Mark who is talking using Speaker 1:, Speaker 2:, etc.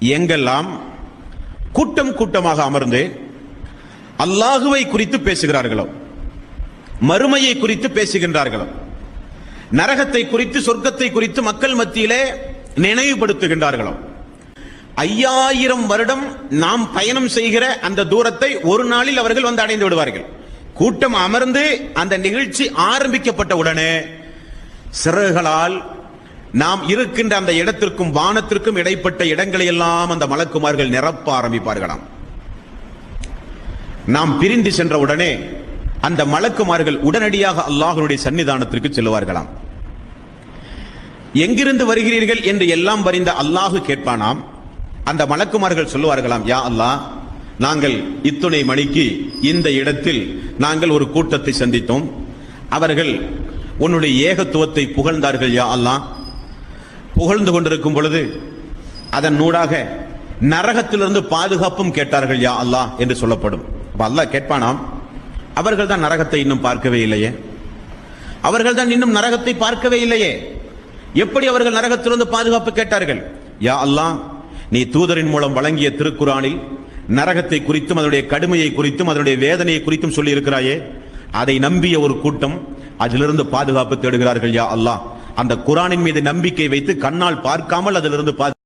Speaker 1: எங்கெல்லாம் கூட்டம் கூட்டமாக அமர்ந்து அல்லாஹுவை குறித்து பேசுகிறார்களோ மறுமையை குறித்து பேசுகின்றார்களோ நரகத்தை குறித்து சொர்க்கத்தை குறித்து மக்கள் மத்தியிலே நினைவுபடுத்துகின்றார்களோ ஐயாயிரம் வருடம் நாம் பயணம் செய்கிற அந்த தூரத்தை ஒரு நாளில் அவர்கள் வந்து அடைந்து விடுவார்கள். கூட்டம் அமர்ந்து அந்த நிகழ்ச்சி ஆரம்பிக்கப்பட்ட உடனே சிறகுகளால் நாம் இருக்கின்ற அந்த இடத்திற்கும் வானத்திற்கும் இடைப்பட்ட இடங்களை எல்லாம் அந்த மலக்குமார்கள் நிரப்ப ஆரம்பிப்பார்களாம். நாம் பிரிந்து சென்ற உடனே அந்த மலக்குமார்கள் உடனடியாக அல்லாஹ்வுடைய சன்னிதானத்திற்கு செல்லுவார்களாம். எங்கிருந்து வருகிறீர்கள் என்று எல்லாம் வரிந்த அல்லாஹு கேட்பானாம். அந்த மலக்குமார்கள் சொல்லுவார்களாம் யா அல்லாஹ் நாங்கள் இத்துணை மணிக்கு இந்த இடத்தில் நாங்கள் ஒரு கூட்டத்தை சந்தித்தோம். அவர்கள் உன்னுடைய ஏகத்துவத்தை புகழ்ந்தார்கள் யா அல்லாஹ். புகழ்ந்து கொண்டிருக்கும் பொழுது அதன் நூடாக நரகத்திலிருந்து பாதுகாப்பும் கேட்டார்கள் யா அல்லாஹ் என்று சொல்லப்படும். அல்லாஹ் கேட்பானாம் அவர்கள் தான் நரகத்தை இன்னும் பார்க்கவே இல்லையே. அவர்கள் தான் இன்னும் நரகத்தை பார்க்கவே இல்லையே. எப்படி அவர்கள் நரகத்திலிருந்து பாதுகாப்பு கேட்டார்கள்? யா அல்லாஹ் நீ தூதரின் மூலம் வழங்கிய திருக்குறானில் நரகத்தை குறித்தும் அதனுடைய கடுமையை குறித்தும் அதனுடைய வேதனையை குறித்தும் சொல்லி இருக்கிறாயே அதை நம்பிய ஒரு கூட்டம் அதிலிருந்து பாதுகாப்பு தேடுகிறார்கள் யா அல்லாஹ். அந்த குரானின் மீது நம்பிக்கை வைத்து கண்ணால் பார்க்காமல் அதிலிருந்து பார்த்து